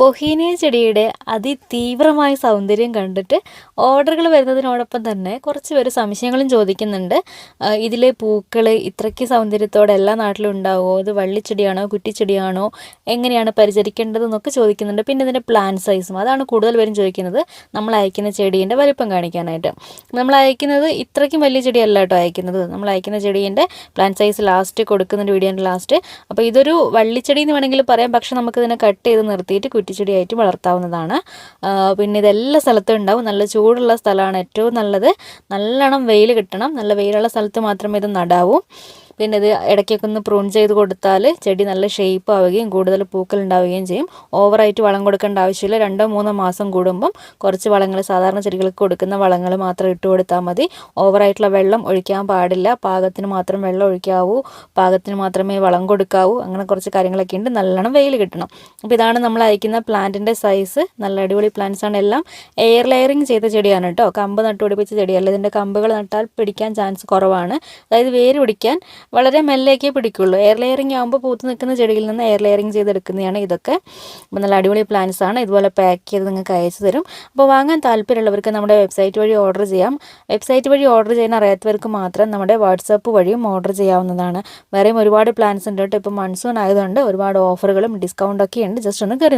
Bauhinia ചെടിയുടെ അതിതീവ്രമായ സൗന്ദര്യം കണ്ടിട്ട് ഓർഡറുകൾ വരുന്നതിനോടൊപ്പം തന്നെ കുറച്ച് പേര് സംശയങ്ങളും ചോദിക്കുന്നുണ്ട്. ഇതിലെ പൂക്കൾ ഇത്രയ്ക്ക് സൗന്ദര്യത്തോടെ എല്ലാ നാട്ടിലും ഉണ്ടാവുമോ ഇത് വള്ളിച്ചെടിയാണോ? കുറ്റിച്ചെടിയാണോ? എങ്ങനെയാണ് പരിചരിക്കേണ്ടതെന്നൊക്കെ ചോദിക്കുന്നുണ്ട്. പിന്നെ ഇതിന്റെ പ്ലാൻ സൈസും അതാണ് കൂടുതൽ പേരും ചോദിക്കുന്നത്. നമ്മൾ അയക്കുന്ന ചെടീന്റെ വലിപ്പം കാണിക്കാനായിട്ട്. നമ്മൾ അയക്കുന്നത് ഇത്രയ്ക്കും വലിയ ചെടിയല്ല കേട്ടോ അയക്കുന്നത്. നമ്മൾ അയക്കുന്ന ചെടീന്റെ പ്ലാൻ സൈസ് ലാസ്റ്റ് കൊടുക്കുന്നുണ്ട് വീഡിയോന്റെ ലാസ്റ്റ് അപ്പോൾ ഇതൊരു വള്ളിച്ചെടി എന്ന് വേണമെങ്കിൽ പറയാം. പക്ഷേ നമുക്കിതിനെ കട്ട് ചെയ്ത് നിർത്തിയിട്ട് കുറ്റിച്ചെടിയായിട്ട് വളർത്താവുന്നതാണ്. പിന്നെ ഇതെല്ലാ സ്ഥലത്തും ഉണ്ടാവും. നല്ല ചൂടുള്ള സ്ഥലമാണ് ഏറ്റവും നല്ലത്. നല്ലോണം വെയിൽ കിട്ടണം. നല്ല വെയിലുള്ള സ്ഥലത്ത് മാത്രമേ ഇത് നടാവൂ. പിന്നെ ഇത് ഇടയ്ക്കൊക്കെ ഒന്ന് പ്രൂൺ ചെയ്ത് കൊടുത്താൽ ചെടി നല്ല ഷേപ്പ് ആവുകയും കൂടുതൽ പൂക്കൾ ഉണ്ടാവുകയും ചെയ്യും. ഓവറായിട്ട് വളം കൊടുക്കേണ്ട ആവശ്യമില്ല. രണ്ടോ മൂന്നോ മാസം കൂടുമ്പം കുറച്ച് വളങ്ങൾ സാധാരണ ചെടികൾക്ക് കൊടുക്കുന്ന വളങ്ങൾ മാത്രം ഇട്ട് കൊടുത്താൽ മതി. ഓവറായിട്ടുള്ള വെള്ളം ഒഴിക്കാൻ പാടില്ല. പാകത്തിന് മാത്രം വെള്ളം ഒഴിക്കാവൂ. പാകത്തിന് മാത്രമേ വളം കൊടുക്കാവൂ. അങ്ങനെ കുറച്ച് കാര്യങ്ങളൊക്കെ ഉണ്ട് നല്ലോണം വെയിൽ കിട്ടണം. അപ്പോൾ ഇതാണ് നമ്മൾ അയക്കുന്ന പ്ലാന്റിന്റെ സൈസ് നല്ല അടിപൊളി പ്ലാന്റ്സ് ആണ് എല്ലാം. എയർ ലെയറിങ് ചെയ്ത ചെടിയാണ് കേട്ടോ കമ്പ് നട്ടുപിടിപ്പിച്ച ചെടിയല്ല. ഇതിന്റെ കമ്പുകൾ നട്ടാൽ പിടിക്കാൻ ചാൻസ് കുറവാണ്. അതായത് വേര് പിടിക്കാൻ വളരെ മെല്ലേക്കേ പിടിക്കുള്ളൂ. എയർ ലെയറിങ് ആകുമ്പോൾ പൂത്ത് നിൽക്കുന്ന ചെടിയിൽ നിന്ന് എയർ ലെയറിങ് ചെയ്തെടുക്കുന്നതാണ് ഇതൊക്കെ. അപ്പോൾ നല്ല അടിപൊളി പ്ലാന്റ്സ് ആണ്. ഇതുപോലെ പാക്ക് ചെയ്ത് നിങ്ങൾക്ക് അയച്ചു തരും. അപ്പോൾ വാങ്ങാൻ താല്പര്യമുള്ളവർക്ക് നമ്മുടെ വെബ്സൈറ്റ് വഴി ഓർഡർ ചെയ്യാം. വെബ്സൈറ്റ് വഴി ഓർഡർ ചെയ്യാൻ അറിയാത്തവർക്ക് മാത്രം നമ്മുടെ വാട്സാപ്പ് വഴിയും ഓർഡർ ചെയ്യാവുന്നതാണ്. വേറെയും ഒരുപാട് പ്ലാൻസ് ഉണ്ട് കേട്ടോ. ഇപ്പോൾ മൺസൂൺ ആയതുകൊണ്ട് ഒരുപാട് ഓഫറുകളും ഡിസ്കൗണ്ടൊക്കെ ഉണ്ട്. ജസ്റ്റ് ഒന്ന് കയറി